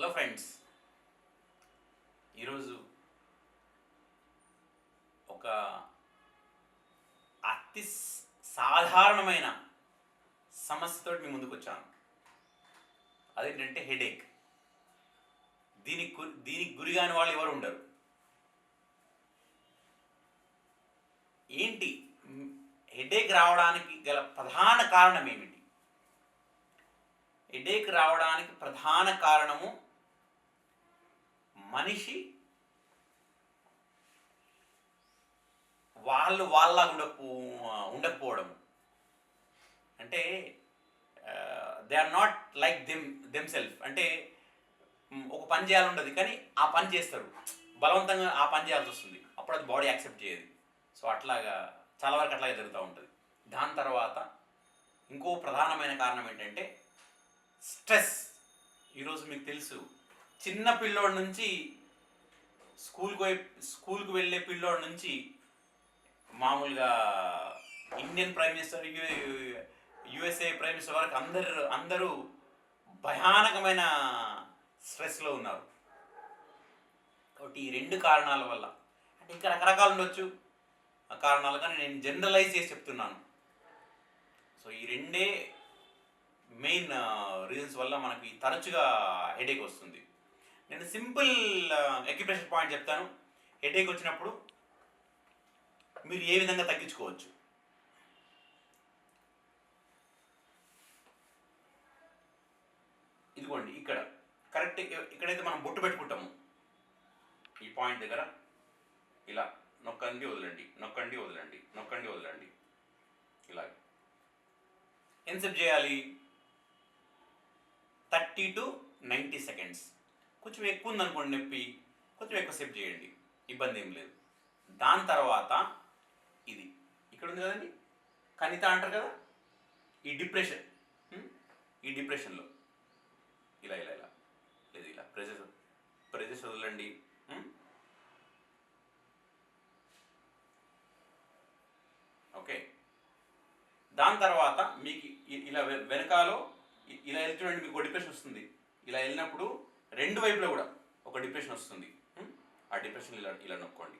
Hello friends. ఈరోజు ఒక అతి సాధారణమైన సమస్యతో మీ ముందుకు వచ్చాను అదేంటంటే హెడేక్. దీనికి గు- దీనికి గురి కాని వాళ్ళు ఎవరు ఉండరు. ఏంటి? హెడేక్ రావడానికి గల ప్రధాన కారణం ఏమిటి? హెడేక్ రావడానికి ప్రధాన కారణము మనిషి వాళ్ళు వాళ్ళ ఉండకపో ఉండకపోవడం. అంటే they are not like them them self అంటే ఒక పని చేయాలని ఉండదు కానీ ఆ పని చేస్తారు. బలవంతంగా ఆ పని చేయాల్సి వస్తుంది. అప్పుడు అది బాడీ యాక్సెప్ట్ చేయదు. సో అట్లాగా చాలా వరకు అట్లాగే జరుగుతూ ఉంటుంది. దాని తర్వాత ఇంకో ప్రధానమైన కారణం ఏంటంటే స్ట్రెస్ ఈరోజు మీకు తెలుసు చిన్న పిల్లోడి నుంచి స్కూల్కి పోయి స్కూల్కి వెళ్ళే పిల్లోడి నుంచి మామూలుగా Indian prime minister USA prime minister వరకు అందరు అందరూ భయానకమైన స్ట్రెస్లో ఉన్నారు. కాబట్టి ఈ రెండు కారణాల వల్ల. అంటే ఇంకా రకరకాలు ఉండొచ్చు. ఆ కారణాలు కానీ నేను జనరలైజ్ చేసి చెప్తున్నాను. సో ఈ రెండే మెయిన్ రీజన్స్ వల్ల మనకి తరచుగా హెడేక్ వస్తుంది. నేను సింపుల్ ఎక్యుప్రెషన్ పాయింట్ చెప్తాను. హెడేక్ వచ్చినప్పుడు మీరు ఏ విధంగా తగ్గించుకోవచ్చు? ఇదిగోండి ఇక్కడ. కరెక్ట్ ఇక్కడైతే మనం బొట్టు పెట్టుకుంటాము. ఈ పాయింట్ దగ్గర. ఇలా నొక్కండి వదలండి. నొక్కండి వదలండి. నొక్కండి వదలండి. ఇలా ఎంతసేపు చేయాలి. థర్టీ టు నైంటీ సెకండ్స్ కొంచెం ఎక్కువ ఉందనుకోండి నొప్పి కొంచెం ఎక్కువసేపు చేయండి. ఇబ్బంది ఏం లేదు. దాని తర్వాత ఇది. ఇక్కడ ఉంది కదండి? కనిత అంటారు కదా? ఈ డిప్రెషన్. ఈ డిప్రెషన్లో. ఇలా ఇలా ఇలా. లేదు ఇలా. ప్రెజెస్ ప్రెజెస్ వదలండి. ఓకే. దాని తర్వాత మీకు ఇలా వెనకాలో ఇ- ఇలా వెళ్తుండండి మీకు డిప్రెషన్ వస్తుంది. ఇలా వెళ్ళినప్పుడు రెండు వైపులో కూడా ఒక డిప్రెషన్ వస్తుంది. ఆ డిప్రెషన్ ఇలా ఇలా నొక్కోండి.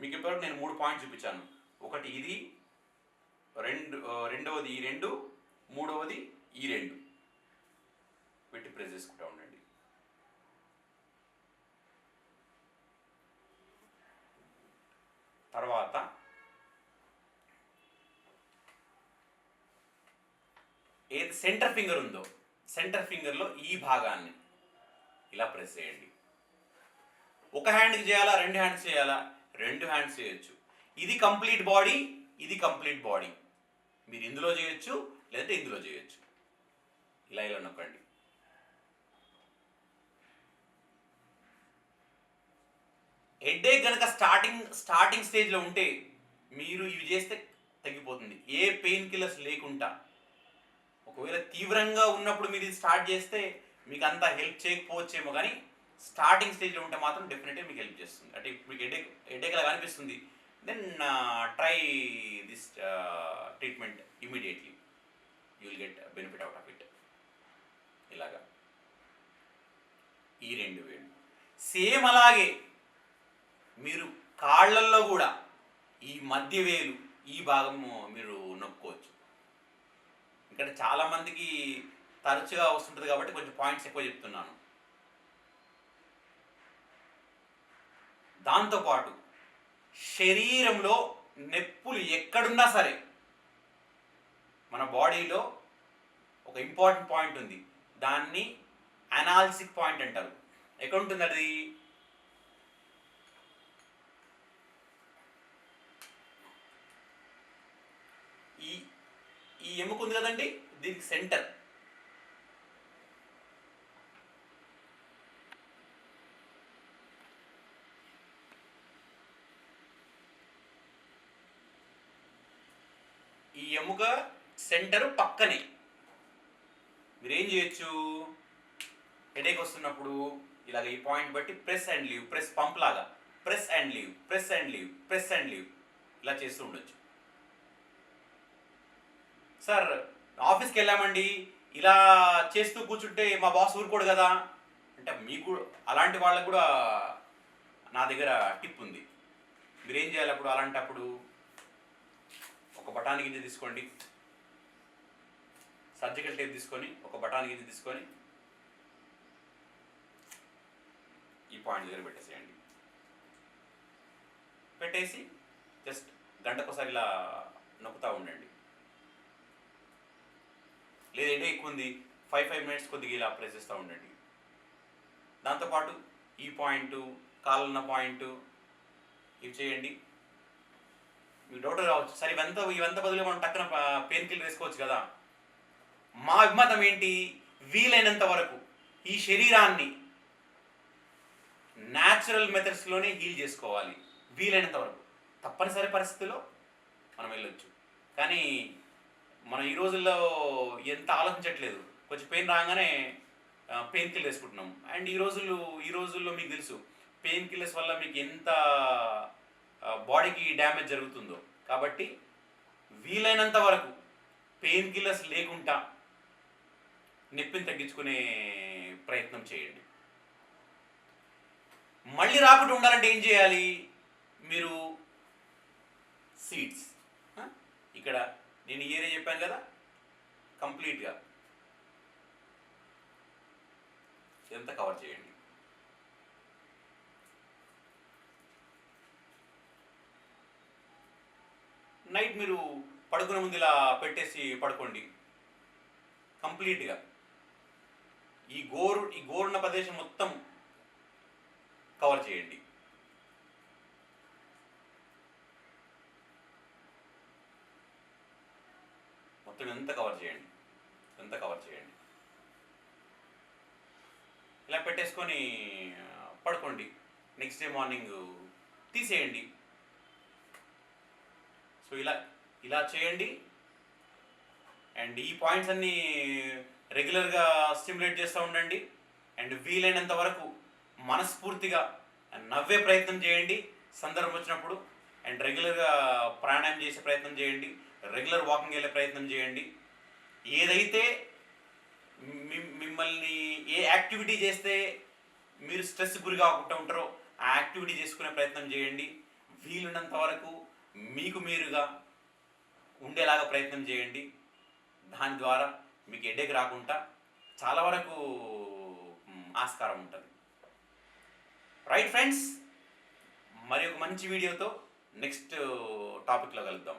మీకు ఇప్పటివరకు నేను మూడు పాయింట్స్ చూపించాను. ఒకటి ఇది రెండు రెండవది ఈ రెండు మూడవది ఈ రెండు. పెట్టి ప్రెస్ చేసుకుంటా ఉండండి. తర్వాత ఏది సెంటర్ ఫింగర్ ఉందో సెంటర్ ఫింగర్లో ఈ భాగాన్ని ఇలా ప్రెస్ చేయండి. ఒక హ్యాండ్కి చేయాలా? రెండు హ్యాండ్స్ చేయాలా? రెండు హ్యాండ్స్ చేయొచ్చు. ఇది కంప్లీట్ బాడీ ఇది కంప్లీట్ బాడీ. మీరు ఇందులో చేయొచ్చు లేదంటే ఇందులో చేయొచ్చు. ఇలా ఇలా నొక్కండి. హెడ్ఏక్ కనుక స్టార్టింగ్ స్టార్టింగ్ స్టేజ్లో ఉంటే మీరు ఇవి చేస్తే తగ్గిపోతుంది. ఏ పెయిన్ కిల్లర్స్ లేకుండా ఒకవేళ తీవ్రంగా ఉన్నప్పుడు మీరు ఇది స్టార్ట్ చేస్తే మీకు అంత హెల్ప్ చేయకపోవచ్చేమో కానీ స్టార్టింగ్ స్టేజ్లో ఉంటే మాత్రం డెఫినెట్గా మీకు హెల్ప్ చేస్తుంది. అంటే మీకు హెడేక్ హెడేక్ లాగా అనిపిస్తుంది. Then try this treatment immediately you will get benefit out of it ఇలాగా. ఈ రెండు వేలు. సేమ్ అలాగే మీరు కాళ్ళల్లో కూడా ఈ మధ్య వేలు ఈ భాగము మీరు నొక్కోవచ్చు. ఇక్కడ చాలామందికి తరచుగా వస్తుంటుంది కాబట్టి కొంచెం పాయింట్స్ ఎక్కువ చెప్తున్నాను. దాంతోపాటు శరీరంలో నొప్పులు ఎక్కడున్నా సరే మన బాడీలో ఒక ఇంపార్టెంట్ పాయింట్ ఉంది. దాన్ని అనాలిసిక్ పాయింట్ అంటారు. ఎక్కడ ఉంటుంది అది ఈ ఈ ఎముక ఉంది కదండి దీనికి సెంటర్ ఈ ఎముక సెంటర్ పక్కనే. మీరేం చేయొచ్చు? హెడేక్ వస్తున్నప్పుడు ఇలాగ ఈ పాయింట్ బట్టి press and leave press pump లాగా. Press and leave press and leave press and leave ఇలా చేస్తూ ఉండొచ్చు. సార్ ఆఫీస్కి వెళ్ళామండి ఇలా చేస్తూ కూర్చుంటే మా బాస్ ఊరుకోడు కదా. అంటే మీకు అలాంటి వాళ్ళకు కూడా నా దగ్గర టిప్ ఉంది. మీరు ఏం చేయాలి అప్పుడు అలాంటప్పుడు? ఒక బఠానీ గింజ తీసుకోండి. సర్జికల్ టేప్ తీసుకొని ఒక బఠానీ గింజ తీసుకొని ఈ పాయింట్ దగ్గర పెట్టేసేయండి. పెట్టేసి జస్ట్ గంటకోసారి ఇలా నొక్కుతూ ఉండండి. లేదంటే ఎక్కువ ఉంది ఫైవ్ ఫైవ్ మినిట్స్ కొద్దిగా ఇలా ప్రెస్ చేస్తూ ఉండండి. దాంతోపాటు ఈ పాయింట్ కాలన్న పాయింట్ ఇవి చేయండి. మీకు డౌట్ రావచ్చు. సరే ఇవంతా ఇవంతా బదులు మనం టక్కున పెయిన్ కిల్ వేసుకోవచ్చు కదా. మా అభిమతం ఏంటి? వీలైనంత వరకు ఈ శరీరాన్ని న్యాచురల్ మెథడ్స్లోనే హీల్ చేసుకోవాలి. వీలైనంత వరకు. తప్పనిసరి పరిస్థితిలో మనం వెళ్ళొచ్చు. కానీ మనం ఈ రోజుల్లో ఎంత ఆలోచించట్లేదు. కొంచెం పెయిన్ రాగానే పెయిన్ కిల్లర్ వేసుకుంటున్నాం. అండ్ ఈ రోజుల్లో ఈ రోజుల్లో మీకు తెలుసు పెయిన్ కిల్లర్స్ వల్ల మీకు ఎంత బాడీకి డ్యామేజ్ జరుగుతుందో. కాబట్టి వీలైనంత వరకు పెయిన్ కిల్లర్స్ లేకుండా నొప్పిని తగ్గించుకునే ప్రయత్నం చేయండి. మళ్ళీ రాకుండా ఉండాలంటే ఏం చేయాలి? మీరు సీడ్స్ ఇక్కడ నేను ఇయరే చెప్పాను కదా? కంప్లీట్గా. ఎంత కవర్ చేయండి? నైట్ మీరు పడుకునే ముందు ఇలా పెట్టేసి పడుకోండి. కంప్లీట్గా. ఈ గోరు ఈ గోరున్న ప్రదేశం మొత్తం కవర్ చేయండి. మొత్తం ఎంత కవర్ చేయండి? ఎంత కవర్ చేయండి? ఇలా పెట్టేసుకొని పడుకోండి. నెక్స్ట్ డే మార్నింగ్ తీసేయండి. సో ఇలా ఇలా చేయండి. అండ్ ఈ పాయింట్స్ అన్నీ రెగ్యులర్గా స్టిమ్యులేట్ చేస్తూ ఉండండి. అండ్ వీలైనంత వరకు మనస్ఫూర్తిగా నవ్వే ప్రయత్నం చేయండి. సందర్భం వచ్చినప్పుడు. అండ్ రెగ్యులర్గా ప్రాణాయామం చేసే ప్రయత్నం చేయండి. రెగ్యులర్ వాకింగ్ వెళ్ళే ప్రయత్నం చేయండి. ఏదైతే మిమ్మల్ని ఏ యాక్టివిటీ చేస్తే మీరు స్ట్రెస్ గురి కాకుండా ఉంటారో ఆ యాక్టివిటీ చేసుకునే ప్రయత్నం చేయండి. వీలున్నంత వరకు మీకు మీరుగా ఉండేలాగా ప్రయత్నం చేయండి. దాని ద్వారా మీకు ఎడ్డెక్ రాకుండా చాలా వరకు ఆస్కారం ఉంటుంది. రైట్ ఫ్రెండ్స్ మరి ఒక మంచి వీడియోతో నెక్స్ట్ టాపిక్లో కలుద్దాం.